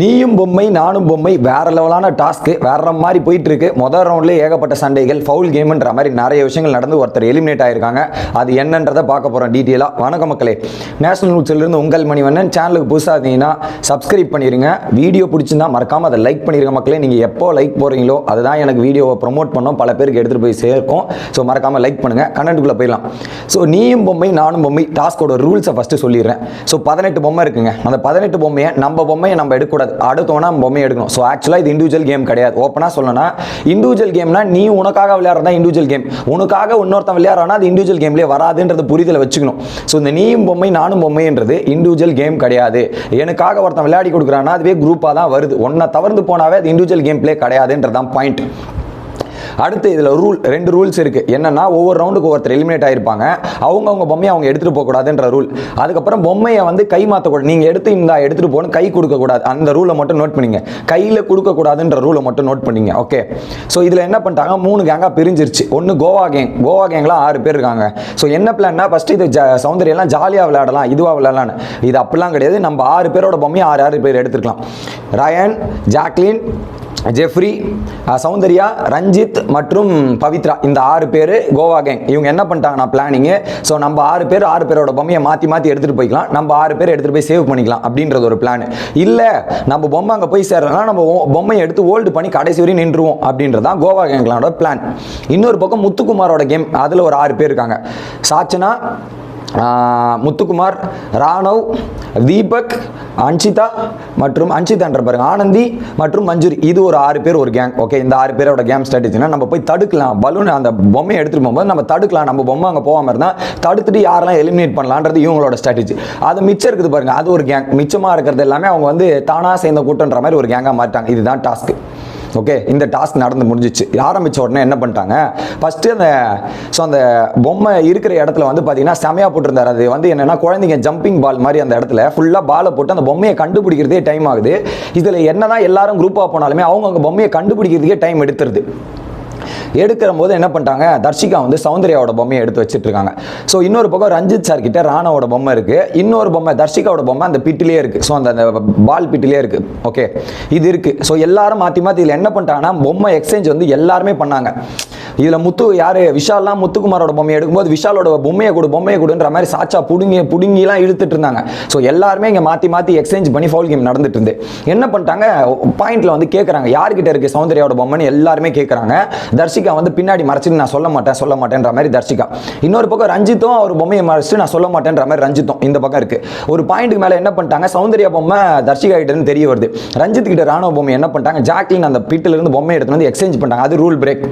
நீயும் பொம்மை நானும் பொம்மை வேற லெவலான டாஸ்க்கு வேற மாதிரி போயிட்டு இருக்கு முதல் ரவுண்ட்லேயே ஏகப்பட்ட சண்டைகள் ஃபவுல் கேம்ன்ற மாதிரி நிறைய விஷயங்கள் நடந்து ஒருத்தர் எலிமினேட் ஆயிருக்காங்க. அது என்னன்றதை பார்க்க போறோம் டீட்டெயிலாக வணக்கம் மக்களே. நேஷனல் நியூஸ்லேருந்து உங்கள் மணிவண்ணன். சேனலுக்கு புதுசாக இருந்தீங்கன்னா சப்ஸ்கிரைப் பண்ணிருங்க. வீடியோ பிடிச்சிருந்தா மறக்காம அதை லைக் பண்ணிருங்க மக்களே. நீங்கள் எப்போ லைக் போறீங்களோ அதுதான் எனக்கு வீடியோவை ப்ரொமோட் பண்ணோம். பல பேருக்கு எடுத்துகிட்டு போய் சேர்க்கும். ஸோ மறக்காம லைக் பண்ணுங்க. கண்டென்ட்டுக்குள்ளே போயிடலாம். ஸோ நீயும் பொம்மை நானும் பொம்மை டாஸ்கோட ரூல்ஸை ஃபஸ்ட்டு சொல்லிடுறேன். ஸோ பதினெட்டு பொம்மை இருக்குங்க. அந்த பதினெட்டு பொம்மையை நம்ம பொம்மையை நம்ம எடுக்கக்கூடாது. அடுத்தவனா பொம்மை எடுக்கணும். ஸோ ஆக்சுவலாக இது இண்டிவிஜுவல் கேம் கிடையாது. ஓப்பனாக சொல்லணும்னா இண்டிவிஜுவல் கேம்னா நீ உனக்காக விளையாடுறதா இண்டிவிஜுவல் கேம் உனக்காக இன்னொருத்தன் விளையாடுறானா அது இண்டிவிஜுவல் கேம்லேயே வராதுன்றது புரிதலை வச்சுக்கணும். ஸோ இந்த நீயும் பொம்மை நானும் பொம்மைன்றது இண்டிவிஜுவல் கேம் கிடையாது. எனக்காக ஒருத்தன் விளையாடி கொடுக்குறான்னா அதுவே குரூப்பாக தான் வருது. ஒன்றை தவறுந்து போனாவே அது இண்டிவிஜுவல் கேம் பிளே கிடையாதுன்றது தான் பாயிண்ட் அடுத்து இதில் ரூல் ரெண்டு ரூல்ஸ் இருக்குது என்னன்னா ஒவ்வொரு ரவுண்டுக்கு ஒருத்தர் எலிமினேட் ஆகிருப்பாங்க அவங்க அவங்க பொம்மையை அவங்க எடுத்துகிட்டு போகக்கூடாதுன்ற ரூல் அதுக்கப்புறம் பொம்மையை வந்து கை மாற்றக்கூடாது நீங்கள் எடுத்து இந்த எடுத்துகிட்டு போகணும் கை கொடுக்கக்கூடாது. அந்த ரூலை மட்டும் நோட் பண்ணிங்க. கையில் கொடுக்கக்கூடாதுன்ற ரூலை மட்டும் நோட் பண்ணிங்க. ஓகே ஸோ இதில் என்ன பண்ணிட்டாங்க? மூணு கேங்காக பிரிஞ்சிருச்சு. ஒன்று கோவா கேங் கோவா கேங்லாம் ஆறு பேர் இருக்காங்க. ஸோ என்ன பிளான்னா ஃபஸ்ட்டு இது சௌந்தரியெல்லாம் ஜாலியாக விளையாடலாம் இதுவாக விளையாடலான்னு இது அப்படிலாம் கிடையாது. நம்ம ஆறு பேரோட பொம்மையை ஆறு ஆறு பேர் எடுத்துக்கலாம் Ryan Jacqueline Jeffrey Soundariya Ranjith மற்றும் பவித்ரா. இந்த ஆறு பேர் கோவா கேங் இவங்க என்ன பண்ணிட்டாங்கன்னா பிளானிங்கு ஸோ நம்ம ஆறு பேர் ஆறு பேரோட பொம்மையை மாற்றி மாற்றி எடுத்துகிட்டு போய்க்கலாம். நம்ம ஆறு பேர் எடுத்துகிட்டு போய் சேவ் பண்ணிக்கலாம் அப்படின்றது ஒரு பிளான் இல்லை நம்ம பொம்மை அங்கே போய் சேரலன்னா நம்ம பொம்மையை எடுத்து ஹோல்டு பண்ணி கடைசி வரையும் நின்றுவோம் அப்படின்றது தான் கோவா கேங்களோட பிளான் இன்னொரு பக்கம் முத்துக்குமாரோட கேம் அதில் ஒரு ஆறு பேர் இருக்காங்க. சாச்சனா முத்துக்குமார் ராணவ் தீபக் அன்ஷிதா மற்றும் அன்ஷிதான்ற பாருங்க ஆனந்தி மற்றும் மஞ்சுரி. இது ஒரு ஆறு பேர் ஒரு கேங் ஓகே இந்த ஆறு பேரோட கேம் ஸ்ட்ராட்டஜினா நம்ம போய் தடுக்கலாம். பலூன் அந்த பொம்மையை எடுத்துகிட்டு போகும்போது நம்ம தடுக்கலாம். நம்ம பொம்மை அங்கே போகாமல் இருந்தால் தடுத்துட்டு யாரெல்லாம் எலிமினேட் பண்ணலான்றது இவங்களோட ஸ்ட்ராட்டஜி அது மிச்சம் இருக்குது பாருங்க அது ஒரு கேங் மிச்சமாக இருக்கிறது எல்லாமே அவங்க வந்து தானாக சேர்ந்த கூட்டன்ற மாதிரி ஒரு கேங்காக மாட்டாங்க இதுதான் டாஸ்க்கு ஓகே இந்த டாஸ்க் நடந்து முடிஞ்சிச்சு. ஆரம்பித்த உடனே என்ன பண்ணிட்டாங்க? ஃபஸ்ட்டு அந்த ஸோ அந்த பொம்மை இருக்கிற இடத்துல வந்து பார்த்தீங்கன்னா செமையாக போட்டிருந்தார். அது வந்து என்னென்னா குழந்தைங்க ஜம்பிங் பால் மாதிரி அந்த இடத்துல ஃபுல்லாக பாலை போட்டு அந்த பொம்மையை கண்டுபிடிக்கிறதே டைம் ஆகுது. இதில் என்னதான் எல்லாரும் குரூப்பாக போனாலுமே அவங்கவுங்க பொம்மையை கண்டுபிடிக்கிறதுக்கே டைம் எடுத்துருது. எடுக்கிற போது என்ன பண்ணிட்டாங்க? தர்ஷிகா வந்து சௌந்தர்யாவோட பொம்மையை எடுத்து வச்சிட்டு இருக்காங்க ஸோ இன்னொரு பக்கம் ரஞ்சித் சார் கிட்ட ராணாவோட பொம்மை இருக்கு. இன்னொரு பொம்மை தர்ஷிகாவோட பொம்மை அந்த பிட்டிலே இருக்கு. ஸோ அந்த அந்த பால் பிட்டிலே இருக்கு. ஓகே இது இருக்கு. ஸோ எல்லாரும் மாற்றி மாற்றி இதில் என்ன பண்ணிட்டாங்கன்னா பொம்மை எக்ஸ்சேஞ்ச் வந்து எல்லாருமே பண்ணாங்க. இதில் முத்து யார்? விஷால்லாம் முத்துக்குமாரோட பொம்மையை எடுக்கும்போது விஷாலோட பொம்மையை கொடு பொம்மையை கொடுன்ற மாதிரி சாச்சா புடுங்கி புடுங்கிலாம் இழுத்துட்டு இருந்தாங்க ஸோ எல்லாருமே இங்கே மாற்றி மாற்றி எக்ஸ்சேஞ்ச் பண்ணி ஃபவுல் கேம் நடந்துட்டு இருந்து என்ன பண்ணிட்டாங்க? பாயிண்ட்ல வந்து கேட்குறாங்க யார்கிட்ட இருக்குது சௌந்தர்யாவோட பொம்மைன்னு எல்லாருமே கேட்குறாங்க தர்ஷிகா வந்து பின்னாடி மறைச்சிட்டு நான் சொல்ல மாட்டேன் சொல்ல மாட்டேன்ற மாதிரி தர்ஷிகா. இன்னொரு பக்கம் ரஞ்சித்தும் அவர் பொம்மையை மறைச்சிட்டு நான் சொல்ல மாட்டேன்ற மாதிரி ரஞ்சித்தும் இந்த பக்கம் இருக்குது ஒரு பாயிண்ட்டுக்கு மேலே என்ன பண்ணிட்டாங்க? சௌந்தர்யா பொம்மை தர்ஷிகா கிட்ட தெரிய வருது. ரஞ்சித் கிட்ட ராணுவ பொம்மை என்ன பண்ணிட்டாங்க? ஜாக்லின் அந்த பீட்டிலிருந்து பொம்மை எடுத்துட்டு வந்து எக்ஸ்சேஞ்ச் பண்ணிட்டாங்க. அது ரூல் பிரேக்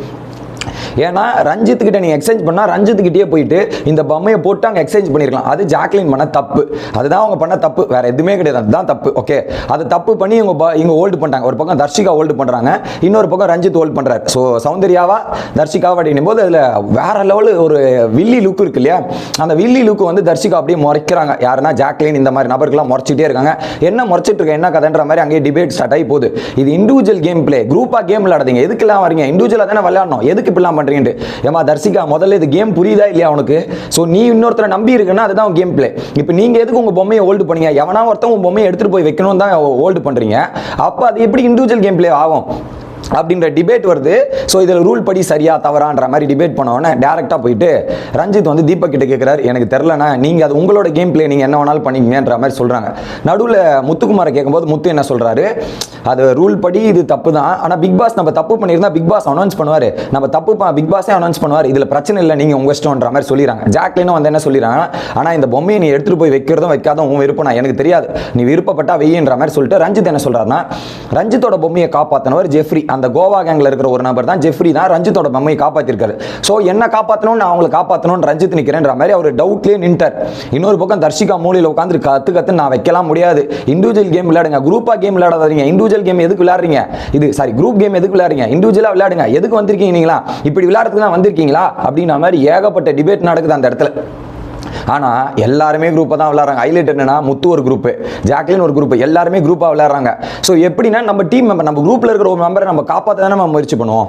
ஏன்னா ரஞ்சித் கிட்ட நீ எக்ஸ்சேஞ்ச் பண்ணா ரஞ்சித் போயிட்டு இந்த பொம்மையை போட்டு அங்கே எக்ஸ்சேஞ்ச் பண்ணிருக்கலாம். அது ஜாக்லின் பண்ண தப்பு. அதுதான் அவங்க பண்ண தப்பு. வேற எதுவுமே கிடையாது. அதுதான் தப்பு. ஓகே அதை தப்பு பண்ணி இவங்க இவங்க ஹோல்டு பண்ணிட்டாங்க. ஒரு பக்கம் தர்ஷிகா ஹோல்டு பண்றாங்க. இன்னொரு பக்கம் ரஞ்சித் ஹோல்டு பண்றாரு. ஸோ சௌந்தர்யாவா தர்ஷிகாவா அப்படின்னும் போது அதுல வேற லெவல் ஒரு வில்லி லுக் இருக்கு இல்லையா? அந்த வில்லி லுக் வந்து தர்ஷிகா அப்படியே முறைக்கிறாங்க. யாருன்னா ஜாக்லின் இந்த மாதிரி நபர்கள்லாம் முறைச்சிட்டே இருக்காங்க. என்ன முறைச்சிட்டு இருக்க என்ன கதைன்ற மாதிரி அங்கேயே டிபேட் ஸ்டார்ட் ஆகி போகுது. இது இண்டிவிஜுவல் கேம் பிளே குரூப்பா கேம் விளையாடுறீங்க எதுக்கெல்லாம் வரீங்க இண்டிவிஜுவலாக தானே விளையாடணும். எதுக்கு இப்படிலாம் பண்றீங்கன்ட்டு. ஏமா தர்சிகா முதல்ல இது கேம் புரியுதா இல்லையா உனக்கு? ஸோ நீ இன்னொருத்தரை நம்பி இருக்குன்னா அதுதான் கேம் பிளே இப்போ நீங்க எதுக்கு உங்க பொம்மையை ஹோல்டு பண்ணீங்க? எவனா ஒருத்தன் உங்க பொம்மையை எடுத்துட்டு போய் வைக்கணும் தான் ஹோல்டு பண்றீங்க. அப்போ அது எப்படி இண்டிவிஜுவல் கேம் பிளே ஆகும்? அப்படின்ற டிபேட் வருது. ஸோ இதில் ரூல் படி சரியா தவறான்ற மாதிரி டிபேட் பண்ணோன்னே டேரெக்டாக போயிட்டு ரஞ்சித் வந்து தீபக் கிட்ட கேட்குறாரு எனக்கு தெரிலண்ணா நீங்கள் அது உங்களோட கேம் பிளே நீங்கள் என்ன வேணாலும் பண்ணிக்கங்கன்ற மாதிரி சொல்கிறாங்க நடுவில் முத்துக்குமாரை கேட்கும்போது முத்து என்ன சொல்கிறாரு அது ரூல் படி இது தப்பு தான் ஆனால் பிக் பாஸ் நம்ம தப்பு பண்ணியிருந்தா பிக் பாஸ் அனௌன்ஸ் பண்ணுவார். நம்ம தப்பு பிக் பாஸே அனௌன்ஸ் பண்ணுவார். இதில் பிரச்சனை இல்லை நீங்கள் உங்கள் இஷ்டம்ன்ற மாதிரி சொல்லிடுறாங்க. ஜாக்லினும் வந்து என்ன சொல்லிடுறாங்க? ஆனால் இந்த பொம்மையை நீ எடுத்துகிட்டு போய் வைக்கிறதும் வைக்காதும் உன் விருப்பம் நான் எனக்கு தெரியாது. நீ விருப்பப்பட்டா வெய்யின்ற மாதிரி சொல்லிட்டு ரஞ்சித் என்ன சொல்கிறாருன்னா ரஞ்சித்தோட பொம்மையை காப்பாற்றினவர் ஜெஃப்ரி அந்த கோவா கேங்கில் இருக்கிற ஒரு நபர் தான் ஜெஃப்ரி தான் ரஞ்சித்தோட மம்மையை காப்பாற்றிருக்காரு ஸோ என்ன காப்பாற்றணும் நான் அவங்களை காப்பாற்றணும்னு ரஞ்சித் நிற்கிறேன்ற மாதிரி அவர் டவுட்லேயே நின்ட்டார். இன்னொரு பக்கம் தர்ஷிகா மூலையில் உட்காந்து கத்து கற்று நான் வைக்கலாம் முடியாது. இண்டிவிஜுவல் கேம் விளையாடுங்க. குரூப்பாக கேம் விளையாடாதீங்க. இண்டிவிஜுவல் கேம் எதுக்கு விளையாடுறீங்க? இது சாரி குரூப் கேம் எதுக்கு விளையாடுங்க இண்டிவிஜுவலாக விளையாடுங்க. எதுக்கு வந்திருக்கீங்க நீங்களா? இப்படி விளையாடுறதுக்கு தான் வந்திருக்கீங்களா? அப்படின்ற மாதிரி ஏகப்பட்ட டிபேட் நடக்குது அந்த இடத்துல. ஆனால் எல்லாருமே குரூப்பாக தான் விளையாடுறாங்க. ஹைலைட் என்னன்னா முத்து ஒரு குரூப்பு ஜாக்லின் ஒரு குரூப் எல்லாருமே குரூப்பாக விளையாடுறாங்க. ஸோ எப்படின்னா நம்ம டீம் மெம்பர் நம்ம குரூப்பில் இருக்கிற ஒரு மெம்பரை நம்ம காப்பாற்ற தானே நம்ம முயற்சி பண்ணுவோம்.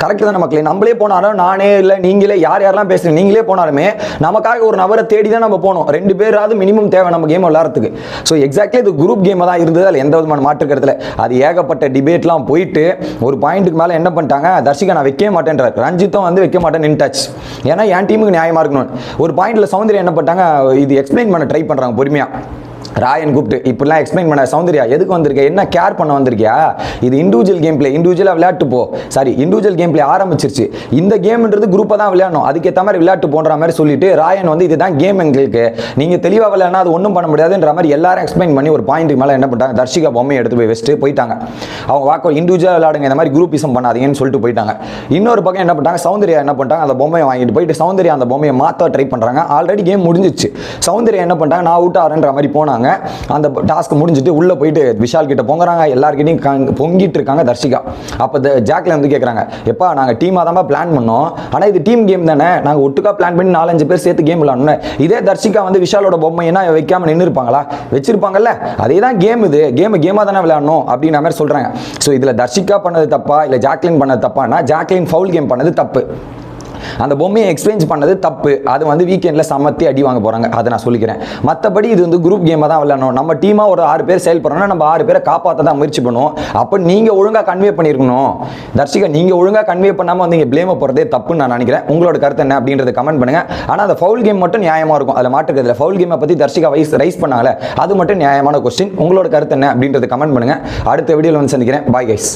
கரெக்ட் தான் மக்களே? நம்மளே போனாலும் நானே இல்லை நீங்களே யார் யாரெல்லாம் பேசுறீங்க நீங்களே போனாலுமே நமக்காக ஒரு நபரை தேடி தான் நம்ம போனோம் ரெண்டு பேராவது மினிமம் தேவை நம்ம கேம் விளாட்றதுக்கு ஸோ எக்ஸாக்ட்லி இது குரூப் கேமாக தான் இருந்தது. அதில் எந்த விதமான மாற்று கருத்துல. அது ஏகப்பட்ட டிபேட்லாம் போயிட்டு ஒரு பாயிண்ட்டுக்கு மேலே என்ன பண்ணிட்டாங்க தர்ஷிகா நான் வைக்க மாட்டேன்றார். ரஞ்சித்தும் வந்து வைக்க மாட்டேன் நின்டாச்சு ஏன்னா என் டீமுக்கு நியாயமாக இருக்கணும் ஒரு பாயிண்ட்ல சௌந்தர்யா என்ன பட்டாங்க இது எக்ஸ்பிளைன் பண்ண ட்ரை பண்ணுறாங்க பொறுமையாக ராயன் கூப்பிட்டு இப்படிலாம் எக்ஸ்பிளைன் பண்ண சௌந்தர்யா எதுக்கு வந்திருக்க? என்ன கேர் பண்ண வந்திருக்கியா? இது இண்டிவிஜுவல் கேம் பிளே இண்டிவிஜுவலாக விளையாட்டு போ. சாரி இண்டிவிஜுவல் கேம் பிளே ஆரம்பிச்சிருச்சு. இந்த கேம்ன்றது குரூப்பாக தான் விளையாடணும். அதுக்கேற்ற மாதிரி விளையாட்டு போன்ற மாதிரி சொல்லிட்டு ராயன் வந்து இதுதான் கேம் எங்களுக்கு. நீங்கள் தெளிவாக விளையாடினா அது ஒன்றும் பண்ண முடியாதுன்ற மாதிரி எல்லாரும் எக்ஸ்பிளைன் பண்ணி ஒரு பாயிண்ட்டுக்கு மேலே என்ன பண்ணிட்டாங்க? தர்ஷிகா பொம்மையை எடுத்து போய் வச்சுட்டு போயிட்டாங்க. அவங்க வாக்கோ இண்டிவிஜுவலாக விளையாடுங்க இந்த மாதிரி குரூப்பிசம் பண்ணாதீங்கன்னு சொல்லிட்டு போயிட்டாங்க. இன்னொரு பக்கம் என்ன பண்ணிட்டாங்க? சௌந்தர்யா என்ன பண்ணிட்டாங்க? அந்த பொம்மையை வாங்கிட்டு போயிட்டு சௌந்தர்யா அந்த பொம்மையை மாற்ற ட்ரை பண்ணுறாங்க ஆல்ரெடி கேம் முடிஞ்சிச்சு சௌந்தர்யா என்ன பண்ணிட்டாங்க? நான் அவுட் ஆகிறேன்ற மாதிரி போனாங்க. அந்த டாஸ்க் முடிஞ்சுட்டு உள்ளே போயிட்டு விஷால் கிட்ட பொங்குறாங்க. எல்லாருக்கிட்டையும் பொங்கிட்டு இருக்காங்க தர்ஷிகா. அப்போ ஜாக்ல வந்து கேட்குறாங்க எப்பா நாங்கள் டீமாக தான் பிளான் பண்ணோம். ஆனால் இது டீம் கேம் தானே. நாங்கள் ஒட்டுக்கா பிளான் பண்ணி நாலஞ்சு பேர் சேர்த்து கேம் விளாடணும் இதே தர்ஷிகா வந்து விஷாலோட பொம்மைனா வைக்காம நின்று இருப்பாங்களா வச்சிருப்பாங்கல்ல அதே தான் கேம் இது கேம் கேமாக தானே விளையாடணும் அப்படின்ற மாதிரி சொல்கிறாங்க ஸோ இதில் தர்ஷிகா பண்ணது தப்பா? இல்லை ஜாக்லின் பண்ணது தப்பானா ஜாக்லின் ஃபவுல் கேம் பண்ணது தப்பு. அந்த பொம்மையை எக்ஸ்பேஞ்ச் பண்ணது தப்பு. அது வந்து வீக்கெண்டில் சமத்தி அடி வாங்க போகிறாங்க அதை நான் சொல்லிக்கிறேன். மற்றபடி இது வந்து குரூப் கேமாக தான் விளையாடணும். நம்ம டீமாக ஒரு ஆறு பேர் செயல்படுறோம்னா நம்ம ஆறு பேரை காப்பாற்ற தான் முயற்சி பண்ணுவோம். அப்போ நீங்கள் ஒழுங்காக கன்வே பண்ணியிருக்கணும் தர்ஷிகா நீங்கள் ஒழுங்காக கன்வே பண்ணாமல் வந்து இங்கே ப்ளேமை போகிறதே தப்புன்னு நான் நினைக்கிறேன். உங்களோட கருத்து என்ன அப்படின்றத கமெண்ட் பண்ணுங்கள் ஆனால் அந்த ஃபவுல் கேம் மட்டும் நியாயமாக இருக்கும். அதில் மாட்டுக்கிறதுல ஃபவுல் கேமை பற்றி தர்ஷிகா வைஸ் ரைஸ் பண்ணாங்களே அது மட்டும் நியாயமான கொஸ்டின் உங்களோட கருத்து என்ன அப்படின்றத கமெண்ட் பண்ணுங்கள் அடுத்த வீடியோவில் வந்து சந்திக்கிறேன். Bye guys